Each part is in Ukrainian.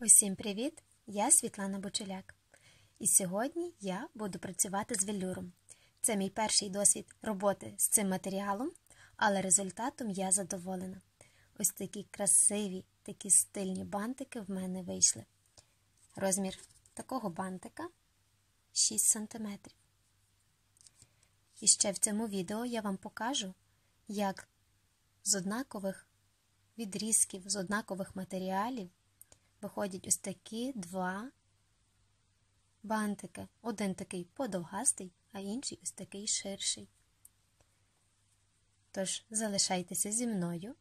Усім привіт! Я Світлана Бочеляк. І сьогодні я буду працювати з велюром. Це мій перший досвід роботи з цим матеріалом, але результатом я задоволена. Ось такі красиві, такі стильні бантики в мене вийшли. Розмір такого бантика 6 см. І ще в цьому відео я вам покажу, як з однакових відрізків, з однакових матеріалів виходять ось такі два бантики. Один такий подовгастий, а інший ось такий ширший. Тож, залишайтеся зі мною,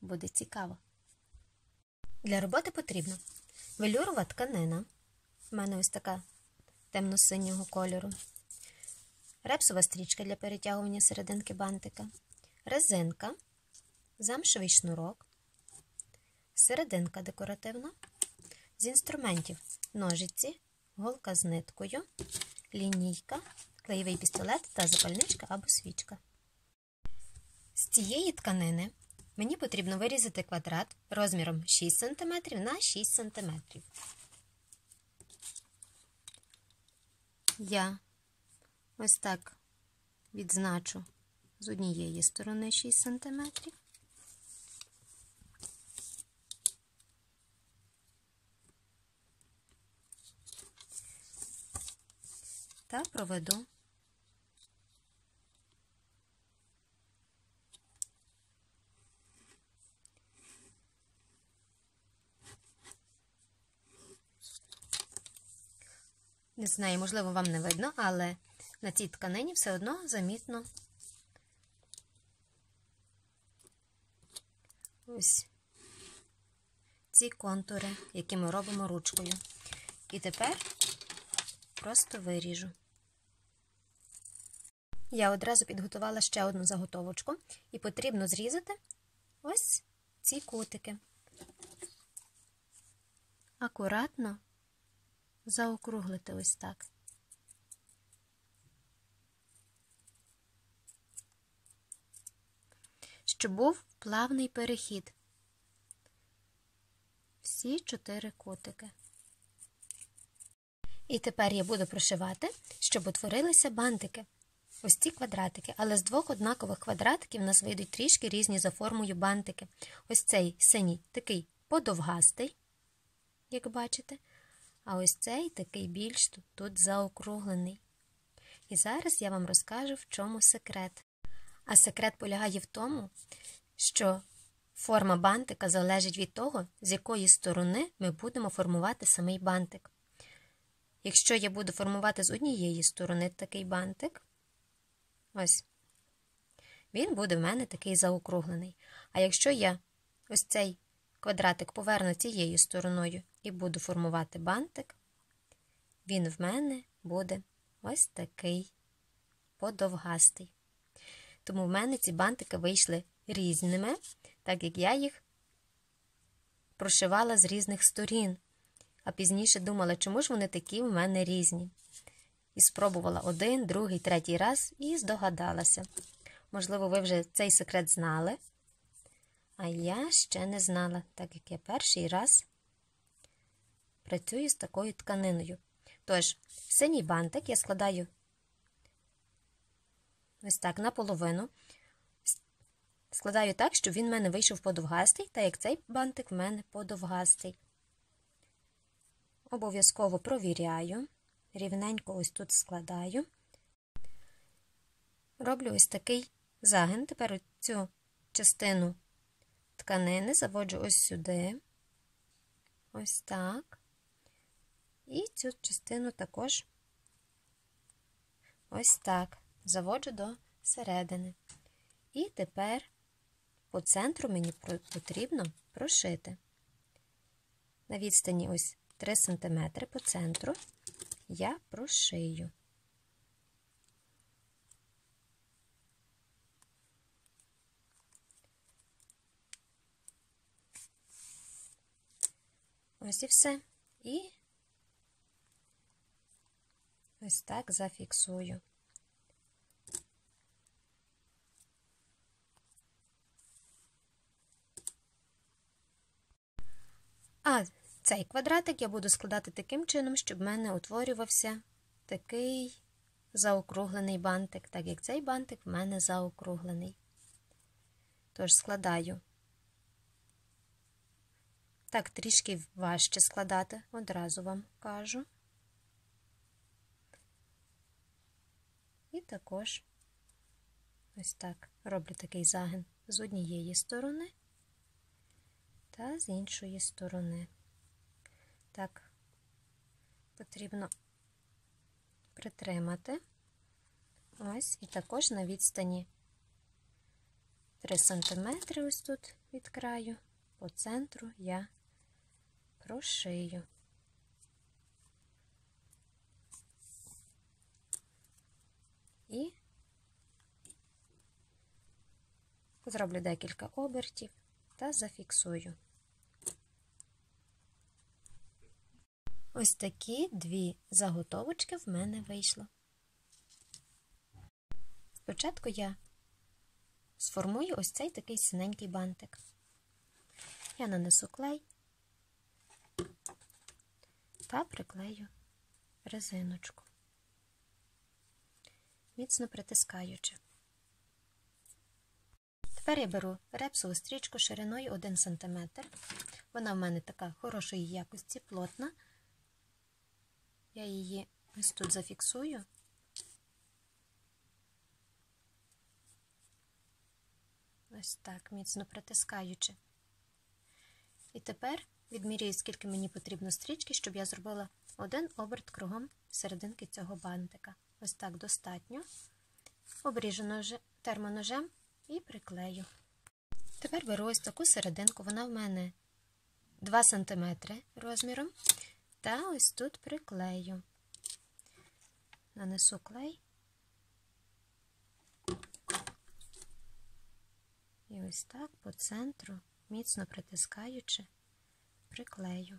буде цікаво. Для роботи потрібно велюрова тканина. У мене ось така темно-синього кольору, репсова стрічка для перетягування серединки бантика, резинка, замшевий шнурок, серединка декоративна. З інструментів ножиці, голка з ниткою, лінійка, клеєвий пістолет та запальничка або свічка. З цієї тканини мені потрібно вирізати квадрат розміром 6 см на 6 см. Я ось так відзначу з однієї сторони 6 см. Та проведу не знаю, можливо, вам не видно, але на цій тканині все одно замітно ось ці контури, які ми робимо ручкою. І тепер просто виріжу. Я одразу підготувала ще одну заготовочку, і потрібно зрізати ось ці кутики. Акуратно заокруглити ось так. Щоб був плавний перехід. Всі чотири кутики. І тепер я буду прошивати, щоб утворилися бантики. Ось ці квадратики, але з двох однакових квадратиків у нас вийдуть трішки різні за формою бантики. Ось цей синій такий подовгастий, як бачите, а ось цей такий більш тут, заокруглений. І зараз я вам розкажу, в чому секрет. А секрет полягає в тому, що форма бантика залежить від того, з якої сторони ми будемо формувати самий бантик. Якщо я буду формувати з однієї сторони такий бантик, ось, він буде в мене такий заокруглений. А якщо я ось цей квадратик поверну цією стороною і буду формувати бантик, він в мене буде ось такий подовгастий. Тому в мене ці бантики вийшли різними, так як я їх прошивала з різних сторін а пізніше думала, чому ж вони такі в мене різні. І спробувала один, другий, третій раз і здогадалася. Можливо, ви вже цей секрет знали, а я ще не знала, так як я перший раз працюю з такою тканиною. Тож, синій бантик я складаю ось так наполовину. Складаю так, щоб він в мене вийшов подовгастий, так як цей бантик в мене подовгастий. Обов'язково провіряю, рівненько ось тут складаю. Роблю ось такий загин. Тепер цю частину тканини заводжу ось сюди, ось так. І цю частину також ось так. Заводжу до середини. І тепер по центру мені потрібно прошити. На відстані ось 3 см по центру я прошию. Ось і все. І ось так зафіксую. А Цей квадратик я буду складати таким чином, щоб в мене утворювався такий заокруглений бантик, так як цей бантик в мене заокруглений. Тож складаю. Так, трішки важче складати, одразу вам кажу. І також ось так роблю такий загин з однієї сторони та з іншої сторони. Так, потрібно притримати. Ось, і також на відстані 3 см ось тут від краю, по центру я прошию. І зроблю декілька обертів та зафіксую. Ось такі дві заготовочки в мене вийшло. Спочатку я сформую ось цей такий синенький бантик. Я нанесу клей та приклею резиночку, міцно притискаючи. Тепер я беру репсову стрічку шириною 1 см. Вона в мене така хорошої якості, плотна. Я її ось тут зафіксую. Ось так, міцно притискаючи. І тепер відмірюю, скільки мені потрібно стрічки, щоб я зробила один оберт кругом серединки цього бантика. Ось так достатньо. Обріжу термоножем і приклею. Тепер беру ось таку серединку, вона в мене 2 см розміром. Та ось тут приклею. Нанесу клей. І ось так по центру, міцно притискаючи, приклею.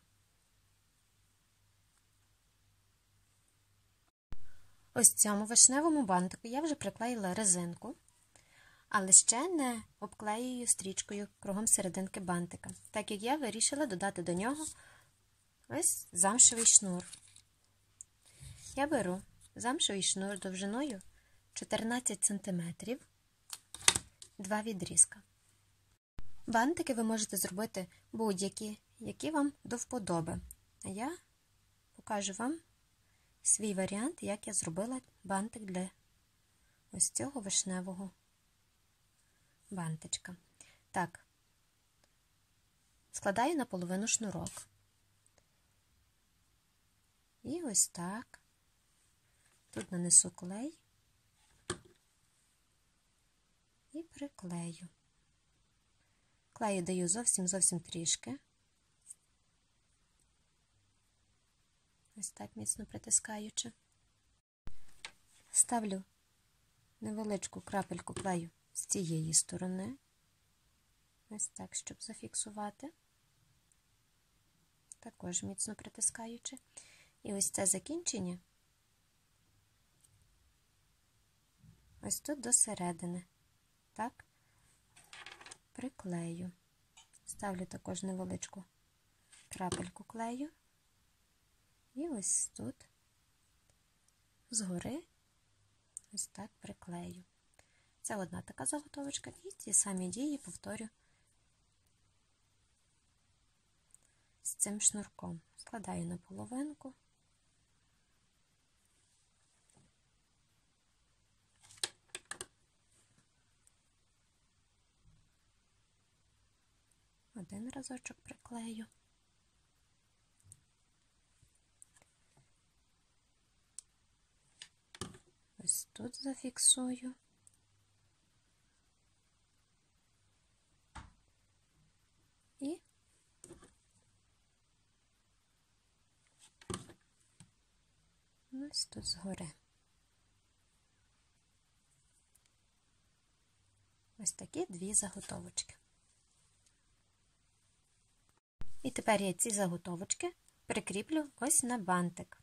Ось цьому вишневому бантику я вже приклеїла резинку, але ще не обклеюю стрічкою кругом серединки бантика, так як я вирішила додати до нього ось замшевий шнур. Я беру замшевий шнур довжиною 14 см, два відрізка. Бантики ви можете зробити будь-які, які вам до вподоби. А я покажу вам свій варіант, як я зробила бантик для ось цього вишневого бантичка. Так, складаю наполовину шнурок. І ось так. Тут нанесу клей і приклею. Клею даю зовсім-зовсім трішки. Ось так міцно притискаючи. Ставлю невеличку крапельку клею з цієї сторони. Ось так, щоб зафіксувати, також міцно притискаючи. І ось це закінчення ось тут до середини. Так, приклею. Ставлю також невеличку крапельку клею. І ось тут згори ось так приклею. Це одна така заготовочка, і ті самі дії повторю з цим шнурком. Складаю на половинку. Один разочок приклею. Ось тут зафіксую. І ось тут згори. Ось такі дві заготовочки. І тепер я ці заготовочки прикріплю ось на бантик.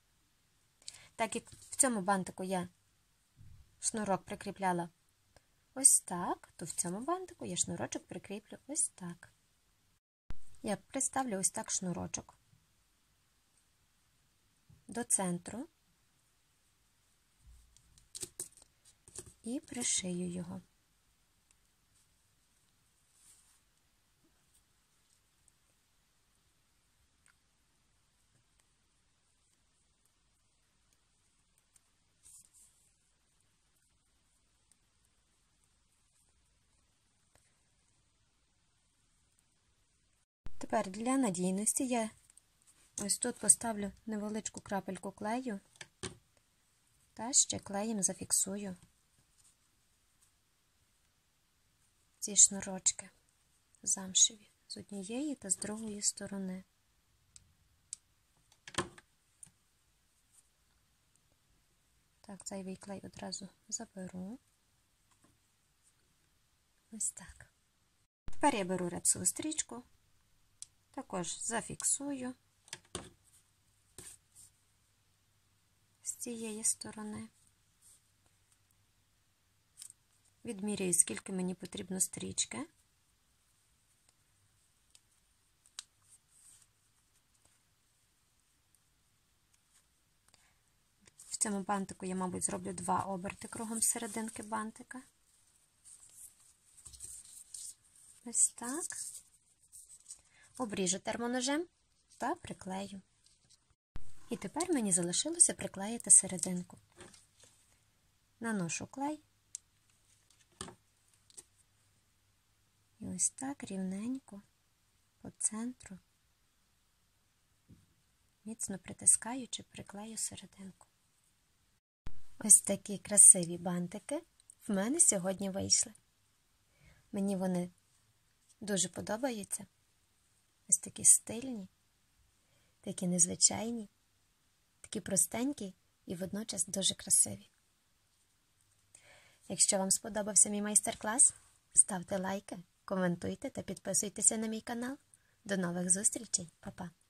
Так як в цьому бантику я шнурок прикріпляла ось так, то в цьому бантику я шнурочок прикріплю ось так. Я приставлю ось так шнурочок до центру і пришию його. Тепер для надійності я ось тут поставлю невеличку крапельку клею та ще клеєм зафіксую ці шнурочки замшеві з однієї та з другої сторони. Так, зайвий клей одразу заберу. Ось так. Тепер я беру репсову стрічку, також зафіксую з цієї сторони. Відміряю, скільки мені потрібно стрічки. В цьому бантику я, мабуть, зроблю два оберти кругом серединки бантика. Ось так. Обріжу термоножем та приклею. І тепер мені залишилося приклеїти серединку. Наношу клей. І ось так рівненько по центру, міцно притискаючи, приклею серединку. Ось такі красиві бантики в мене сьогодні вийшли. Мені вони дуже подобаються. Ось такі стильні, такі незвичайні, такі простенькі і водночас дуже красиві. Якщо вам сподобався мій майстер-клас, ставте лайки, коментуйте та підписуйтеся на мій канал. До нових зустрічей, Па-па!